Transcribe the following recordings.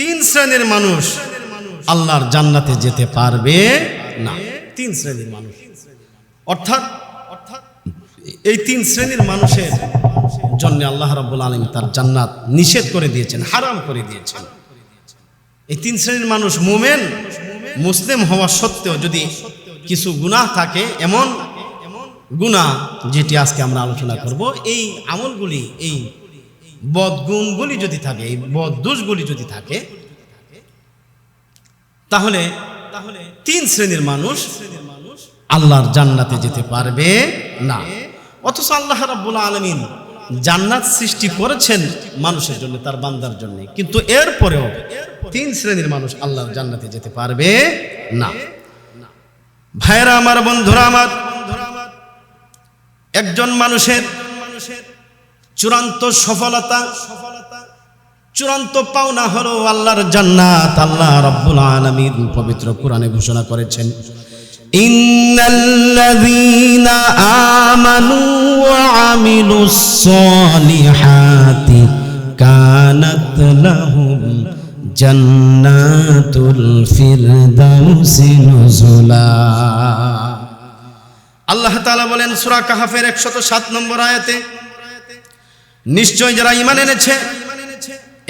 তিন শ্রেণির মানুষ আল্লাহর জান্নাতে যেতে পারবে না। তিন শ্রেণির মানুষ। অর্থাৎ, এই তিন শ্রেণির মানুষের জন্য আল্লাহ রাব্বুল আলম তার জান্নাত নিষেধ করে দিয়েছেন, হারাম করে দিয়েছেন। এই তিন শ্রেণির মানুষ মোমেন, মুসলিম হওয়া সত্ত্বেও যদি কিছু গুনাহ থাকে, এমন গুনাহ যেটি আজকে আমরা আলোচনা করব, এই আমলগুলি, এই বদগুণগুলি যদি থাকে, এই বদদোষগুলি যদি থাকে, তাহলে তাহলে তিন শ্রেণির মানুষ আল্লাহর জান্নাতে যেতে পারবে না। অথচ আল্লাহ রাব্বুল আলমিন জান্নাত সৃষ্টি করেছেন মানুষের জন্য, তার বান্দার জন্য। কিন্তু এরপরেও তিন শ্রেণির মানুষ আল্লাহর জান্নাতে যেতে পারবে না। ভাইরা, আমার বন্ধুরা, আমার একজন মানুষের চূড়ান্ত সফলতা, চূড়ান্ত পাওনা হলো আল্লাহর জান্নাত, আল্লাহ রাব্বুল আলামিন পবিত্র কোরআনে ঘোষণা করেছেন। ইন্নাল্লাযীনা আমানু ওয়া আমিলুস সালিহাতি কানাত লাহুম জান্নাতুল ফিরদাউসি নুজুলা। আল্লাহ তাআলা বলেন, সূরা কাহাফের 107 নম্বর আয়াতে নিশ্চয় যারা ইমান এনেছে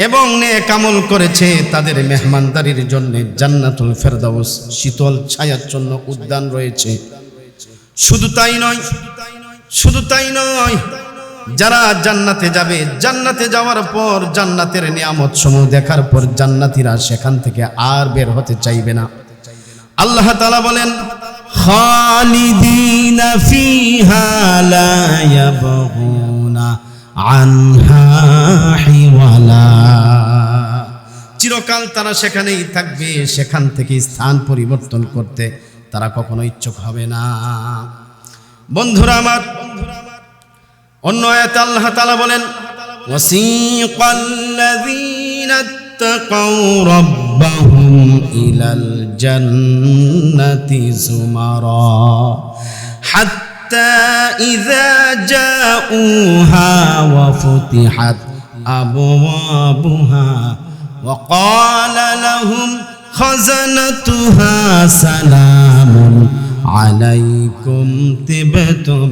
এবং নেক আমল করেছে, তাদের মেহমানদারির জন্য জান্নাতুল ফেরদাউস শীতল ছায়াচ্ছন্ন উদ্যান রয়েছে। শুধু তাই নয়, শুধু তাই নয়, যারা জান্নাতে যাবে, জান্নাতে যাওয়ার পর জান্নাতের নিয়ামত সমূহ দেখার পর জান্নাতীরা সেখান থেকে আর বের হতে চাইবে না। আল্লাহ তাআলা বলেন, খালিদিনা ফিহা লা ইয়াবগুনা। চিরকাল তারা সেখানেই থাকবে, সেখান থেকে স্থান পরিবর্তন করতে তারা কখনো ইচ্ছুক হবে না। বন্ধুরা আমার, অন্য এত আল্লাহ তালা বলেন হাত حتى إذا جاءوها وفتحت أبوابها وقال لهم خزنتها سلام عليكم تبتم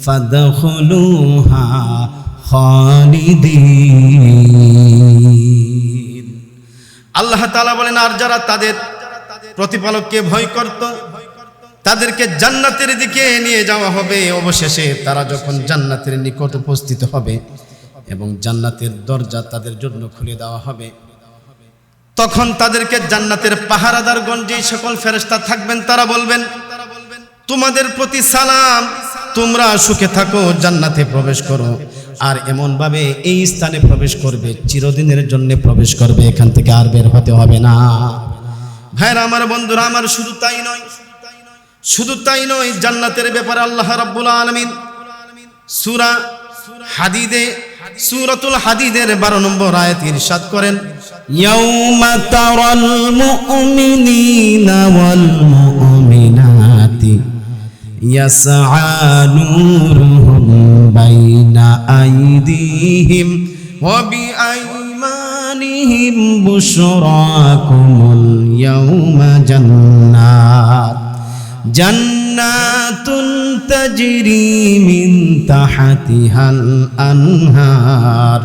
فادخلوها خالدين আল্লাহ তাআলা বলেন আর যারা তাদের প্রতিপালককে ভয় করত তাদেরকে জান্নাতের দিকে নিয়ে যাওয়া হবে। অবশেষে তারা যখন জান্নাতের নিকট উপস্থিত হবে এবং জান্নাতের দরজা তাদের জন্য খুলে দেওয়া হবে, তখন তাদেরকে জান্নাতের পাহারাদারগণ যেই সকল ফেরেশতা থাকবেন, তারা বলবেন, তোমাদের প্রতি সালাম, তোমরা সুখে থাকো, জান্নাতে প্রবেশ করো। আর এমন ভাবে এই স্থানে প্রবেশ করবে, চিরদিনের জন্য প্রবেশ করবে, এখান থেকে আর বের হতে হবে না। ভাইরা, আমার বন্ধুরা, আমার শুধু তাই নয় শুধু তাই নয়, জান্নাতের ব্যাপারে আল্লাহ রাব্বুল আলমিন সুরা হাদিদে, সুরাতুল হাদিদের বারো নম্বর আয়াত ইরশাদ করেন, ইয়াউমা তারাল মুমিনিনা ওয়াল মুমিনাতি ইয়াসআ নূরুহুম বাইনা আইদিহিম ওয়া বিআইমানিহিম বুশরাকুমুল ইয়াউমা জান্নাত। جنات تجري من تحتها الأنهار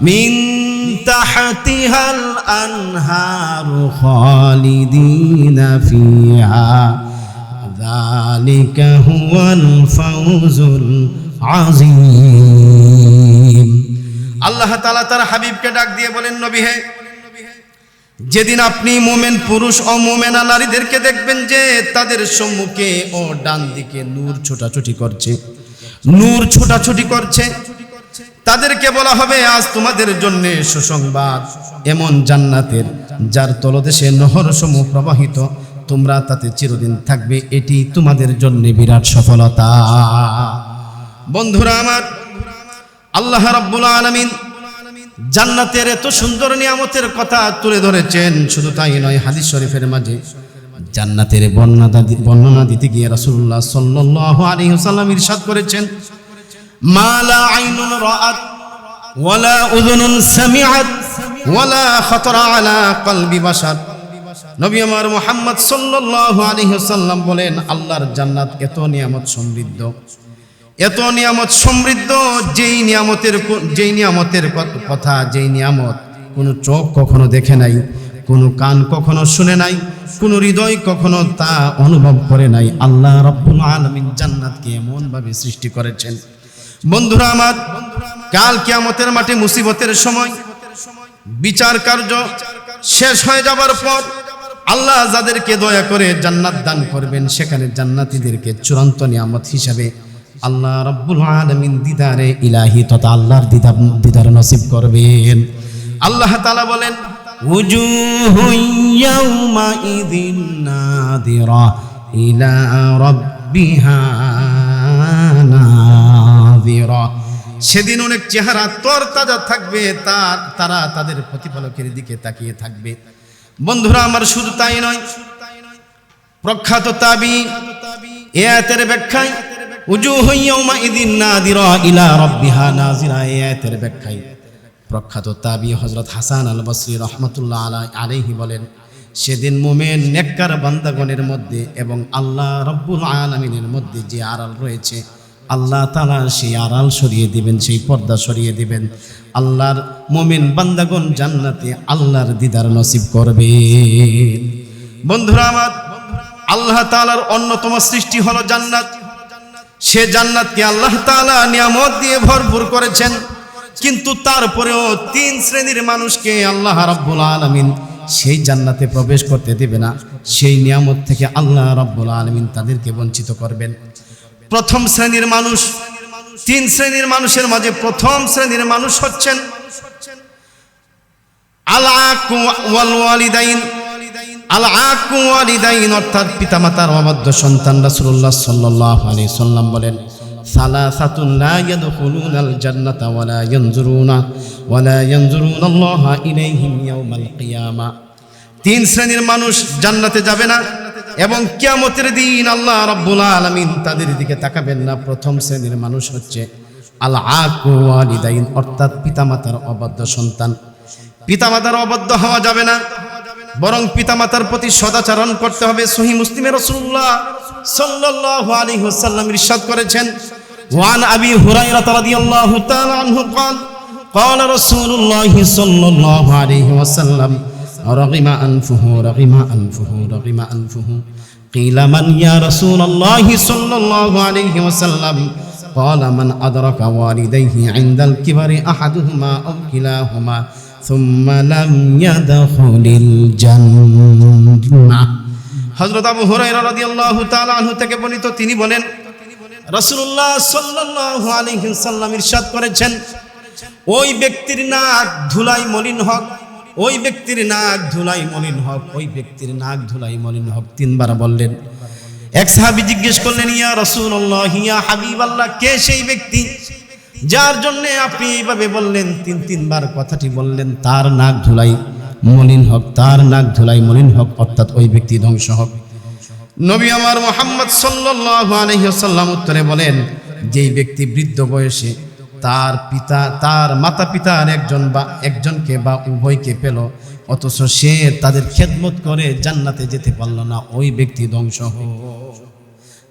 من تحتها الأنهار خالدين فيها ذلك هو الفوز العظيم আল্লাহ তাআলা তার হাবিবকে ডাক দিয়ে বলেন নবী হে যেদিন আপনি মোমেন পুরুষ ও মোমেনা নারীদেরকে দেখবেন যে তাদের সম্মুখে ও ডান দিকে নূর ছোটাছুটি করছে। নূর ছোটাছুটি করছে। তাদেরকে বলা হবে, আজ তোমাদের জন্য সুসংবাদ। এমন জান্নাতের যার তলদেশে নহর সমূহ প্রবাহিত, তোমরা তাতে চিরদিন থাকবে। এটি তোমাদের জন্য বিরাট সফলতা। বন্ধুরা আমার, আল্লাহ রাব্বুল আলামিন জান্নাতের এত সুন্দর নিয়ামতের কথা তুলে ধরেছেন, শুধু তাই নয়, হাদিস শরীফের মাঝে। জান্নাতের বর্ণনা বর্ণনা দিতে গিয়ে রাসূলুল্লাহ সাল্লাল্লাহু আলাইহি ওয়াসাল্লাম ইরশাদ করেছেন, মা লা আইনুন রাআত ওয়ালা উযুনুন সামিআত ওয়ালা খতরা আলা কলবি বাশার। নবী আমার মুহাম্মদ সাল্লাল্লাহু আলাইহি ওয়াসাল্লাম বলেন, আল্লাহর জান্নাত এত নিয়ামত সমৃদ্ধ। এত নিয়ামত সমৃদ্ধ, যেই নিয়ামতের যেই নিয়ামতের কথা, যেই নিয়ামত, কোনো চোখ কখনো দেখে নাই, কোনো কান কখনো শুনে নাই, কোনো হৃদয় কখনো তা অনুভব করে নাই। আল্লাহ রব্বুল আলামিন জান্নাতকে এমন ভাবে সৃষ্টি করেছেন। বন্ধুরা আমার, কাল কিয়ামতের মাঠে মুসিবতের সময়, বিচার কার্য শেষ হয়ে যাবার পর আল্লাহ যাদেরকে দয়া করে জান্নাত দান করবেন, সেখানে জান্নাতীদেরকে চূড়ান্ত নিয়ামত হিসাবে আল্লাহ রব্বুল আলমিন দিদারে ইলাহি তথা আল্লাহর দিদার দিদার নসিব করবেন। আল্লাহ তালা বলেন ইলা সেদিন অনেক চেহারা তোর তাজা থাকবে, তার, তারা তাদের প্রতিপালকের দিকে তাকিয়ে থাকবে। বন্ধুরা, আমার শুধু তাই নয়, প্রখ্যাত তাবি, এ ব্যাখ্যায় উজুহু ইয়াউমা ইদিন নাদিরা ইলা রাব্বিহা, নাজিরা এ আয়াতের ব্যাখ্যায় প্রখ্যাত তাবি হাসান আল রহমতুল্লাহ বলেন, সেদিন মোমেন মধ্যে এবং আল্লাহ রব্বুল আলামিনের মধ্যে যে আড়াল রয়েছে, আল্লাহ তালা সেই আড়াল সরিয়ে দিবেন, সেই পর্দা সরিয়ে দিবেন। আল্লাহর মোমেন বান্দাগণ জান্নাতে আল্লাহর দিদার নসিব করবেন বন্ধুরা আমার, আল্লাহ তাআলার অন্যতম সৃষ্টি হলো জান্নাত। সে জান্নাতকে আল্লাহ তাআলা নিয়ামত দিয়ে ভরপুর করেছেন। কিন্তু তারপরেও তিন শ্রেণির মানুষকে আল্লাহ রাব্বুল আলামিন সেই জান্নাতে প্রবেশ করতে দেবে না। সেই নিয়ামত থেকে আল্লাহ রাব্বুল আলামিন তাদেরকে বঞ্চিত করবেন। প্রথম শ্রেণির মানুষ, তিন শ্রেণির মানুষের মাঝে প্রথম শ্রেণির মানুষ হচ্ছেন আল আকু ওয়াল ওয়ালিদাইন অর্থাৎ পিতামাতার সন্তান বলেন জান্নাতা আল্লাহা তিন শ্রেণির মানুষ জান্নাতে যাবে না এবং কিয়ামতের দিন আল্লাহ রাব্বুল আলামিন তাদের দিকে তাকাবেন না। প্রথম শ্রেণির মানুষ হচ্ছে আল আকু ওয়ালিদাইন, অর্থাৎ পিতামাতার অবাধ্য সন্তান। পিতামাতার অবাধ্য হওয়া যাবে না। বরং পিতামাতার প্রতি সদাচরণ করতে হবে সহি মুসলিমে রসুল্লাহ সাল্লাল্লাহু আলাইহি ওয়াসাল্লাম ইরশাদ করেছেন ওয়ান আবি হুরায়রা রাদিয়াল্লাহু তাআলা আনহু قال قال رسول الله صلى الله عليه وسلم رغم أنفه رغم أنفه رغم أنفه قيل من يا رسول الله صلى الله عليه وسلم قال من أدرك والديه عند الكبر أحدهما أو كلاهما ثم لم يدخل الجنة হযরত আবু হুরায়রা রাদিয়াল্লাহু তাআলা আনহু থেকে বর্ণিত তিনি বলেন রাসূলুল্লাহ সাল্লাল্লাহু আলাইহি সাল্লাম ইরশাদ করেছেন ওই ব্যক্তির নাক ধুলাই মলিন হক ওই ব্যক্তির নাক ধুলাই মলিন হক ওই ব্যক্তির নাক ধুলাই মলিন হক তিনবার বললেন এক সাহাবী জিজ্ঞেস করলেন ইয়া রাসূলুল্লাহ ইয়া হাবিবাল্লাহ কে সেই ব্যক্তি যার জন্য আপনি এইভাবে বললেন, তিন তিনবার কথাটি বললেন, তার নাক ধুলাই মলিন হক, তার নাক ধুলাই মলিন হক, অর্থাৎ ওই ব্যক্তি ধ্বংস হক। নবী আমার মোহাম্মদ ওয়াসাল্লাম উত্তরে বলেন, যেই ব্যক্তি বৃদ্ধ বয়সে তার পিতা, তার মাতা পিতার একজন বা একজনকে বা উভয়কে পেল, অথচ সে তাদের খেদমত করে জান্নাতে যেতে পারল না, ওই ব্যক্তি ধ্বংস হোক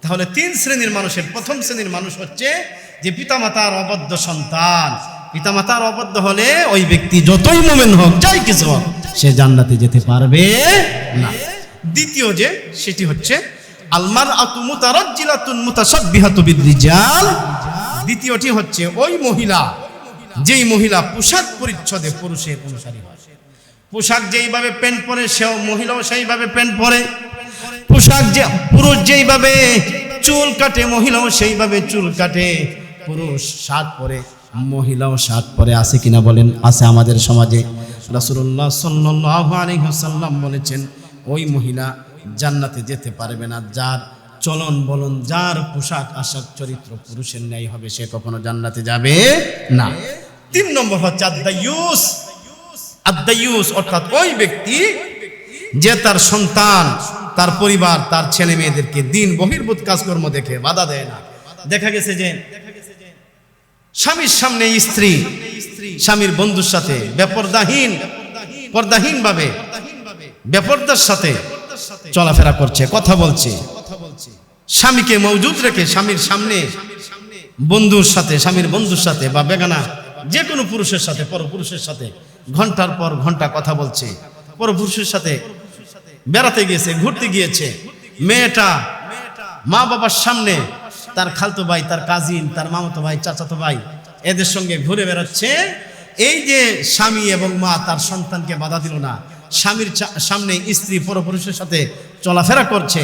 তাহলে তিন শ্রেণির মানুষের প্রথম শ্রেণির মানুষ হচ্ছে যে পিতামাতার অবদ্ধ সন্তান, পিতামাতার অবদ্ধ হলে ওই ব্যক্তি যতই মোমেন হোক, যাই কিছু হোক, সে জান্নাতে যেতে পারবে না। দ্বিতীয় যে, সেটি হচ্ছে আলমার আতু মুতারাজ্জিলাতুন মুতাসাব্বিহাতু বিরিজাল দ্বিতীয়টি হচ্ছে, ওই মহিলা, যেই মহিলা পোশাক পরিচ্ছদে পুরুষের অনুসারী হয়। পোশাক যেইভাবে প্যান্ট পরে, সেও মহিলাও সেইভাবে প্যান্ট পরে। পোশাক যে পুরুষ যেইভাবে চুল কাটে, মহিলাও সেইভাবে চুল কাটে। পুরুষ শার্ট পরে, মহিলাও শার্ট পরে আছে কিনা বলেন? আছে আমাদের সমাজে। রাসূলুল্লাহ সাল্লাল্লাহু আলাইহি বলেছেন, ওই মহিলা জান্নাতে যেতে পারবে না। যার চলন বলন, যার পোশাক আশাক চরিত্র পুরুষের ন্যায় হবে, সে কখনো জান্নাতে যাবে না। তিন নম্বর হচ্ছে আদায়ুস আদায়ুস অর্থাৎ ওই ব্যক্তি যে তার সন্তান, তার পরিবার, তার ছেলে মেয়েদেরকে দিন বহির্ভূত কাজকর্ম দেখে বাধা দেয় না। দেখা গেছে যে স্বামীর সামনে স্ত্রী, স্বামীর বন্ধুর সাথে, বেপরদাহীন পর্দাহীন ভাবে বেপরদার সাথে চলাফেরা করছে, কথা বলছে। স্বামীকে মজুদ রেখে স্বামীর সামনে, বন্ধুর সাথে, স্বামীর বন্ধুর সাথে বা বেগানা যে কোনো পুরুষের সাথে, পরপুরুষের সাথে ঘণ্টার পর ঘণ্টা কথা বলছে। পরপুরুষের সাথে বেড়াতে গিয়েছে, ঘুরতে গিয়েছে। মেয়েটা মা বাবার সামনে তার খালতো ভাই, তার কাজিন তার মামাতো ভাই, চাচাতো ভাই এদের সঙ্গে ঘুরে বেড়াচ্ছে। এই যে স্বামী এবং মা তার সন্তানকে বাধা দিল না, স্বামীর সামনে স্ত্রী পরপুরুষের সাথে চলাফেরা করছে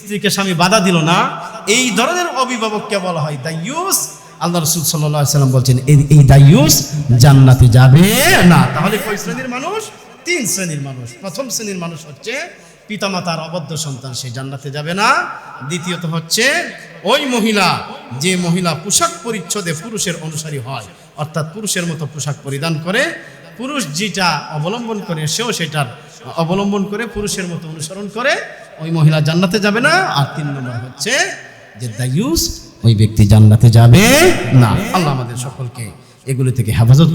স্ত্রীকে স্বামী বাধা দিল না। এই ধরনের অভিভাবককে বলা হয় দায়ুস। আল্লাহ রসুল সাল্লাম বলছেন, এই এই দায়ুস জান্নাতে যাবে না। তাহলে কয় শ্রেণির মানুষ? তিন শ্রেণির মানুষ। প্রথম শ্রেণির মানুষ হচ্ছে পিতামাতার অবদ্ধ সন্তান, সে জান্নাতে যাবে না। দ্বিতীয়ত হচ্ছে ওই মহিলা, যে মহিলা পোশাক পরিচ্ছদে পুরুষের অনুসারী হয়, অর্থাৎ পুরুষের মতো পোশাক পরিধান করে, পুরুষ যেটা অবলম্বন করে সেও সেটার, অবলম্বন করে পুরুষের মতো অনুসরণ করে, ওই মহিলা জান্নাতে যাবে না। আর তিন নম্বর হচ্ছে যে দায়ুস ওই ব্যক্তি জান্নাতে যাবে না। আল্লাহ আমাদের সকলকে এগুলো থেকে হেফাজত